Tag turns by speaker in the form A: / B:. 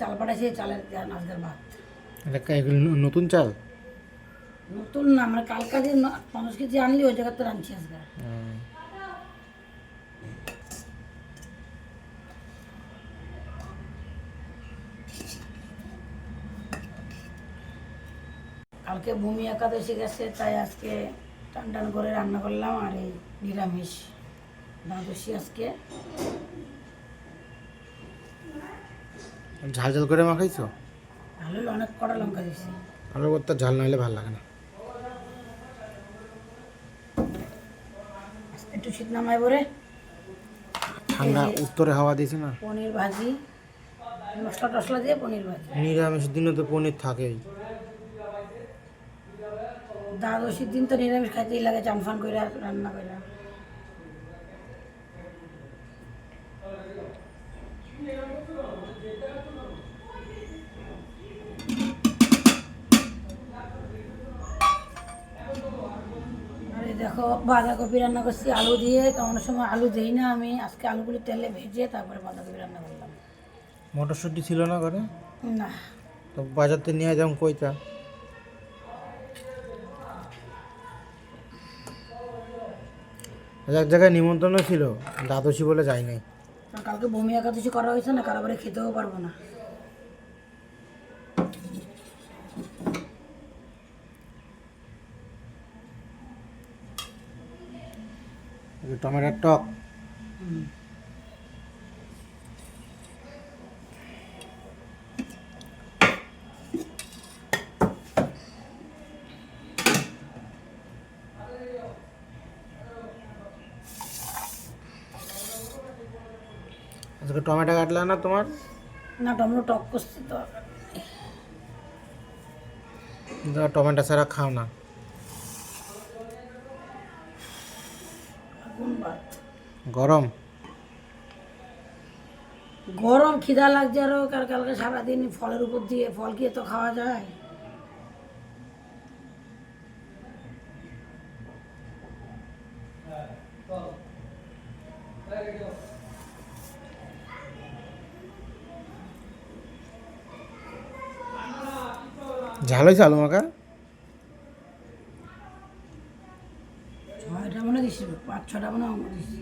A: চাল পাঠাইছি চালের আজকের ভাত।
B: নতুন চাল?
A: নতুন না মানে কালকা যে পঞ্চাশ কেজি আনলি ওই জায়গাতে রাঁধছি আজকে। কালকে ভূমি একাদশী গেছে তাই আজকে টান টান করে রান্না করলাম আর এই নিরামিষ দ্বাদশী আজকে।
B: ঝাল ঝাল করে মাখাইছো?
A: ভালো হলো, অনেক কড়া লঙ্কা দিচ্ছি
B: আলু ভর্তা ঝাল না হলে ভালো লাগে না।
A: একটু শীত নামাই পরে।
B: ঠান্ডা উত্তরে হাওয়া দিয়েছে না?
A: পনির ভাজি মশলা টশলা দিয়ে পনির ভাজি।
B: নিরামিষ দিনে তো পনির থাকেই।
A: দ্বাদশীর দিন তো নিরামিষ খাইতেই লাগে চানফান করে রান্না করে দেখো বাঁধাকপি রান্না করছি আলু দিয়ে। অনেক সময় আলু দিই না আমি। আজকে আলুগুলো তেলে ভেজে তারপরে বাঁধাকপি রান্না করলাম।
B: মটরশুঁটি ছিল না ঘরে?
A: না।
B: তো বাজার থেকে নিয়ে যাও কইতা। এক জায়গায় নিমন্ত্রণ ছিল দ্বাদশী বলে যাই নাই।
A: কালকে বমি একাদশী করা হয়েছে না কারও খেতেও পারব না।
B: টমেটোর টক। আজকে টমেটো কাটলা না তোমার?
A: না টমেটো টক করছি তো
B: টমেটো ছাড়া খাও না
A: কোন ভাত
B: গরম।
A: গরম খিদা লাগছে আরও কাল কালকে সারাদিন ফলের উপর দিয়ে ফল খেয়ে তো খাওয়া যায়।
B: ঝাল হয়েছে আলু মাখা?
A: ছয়টা মনে দিছি পাঁচ ছটা মনে দিছি।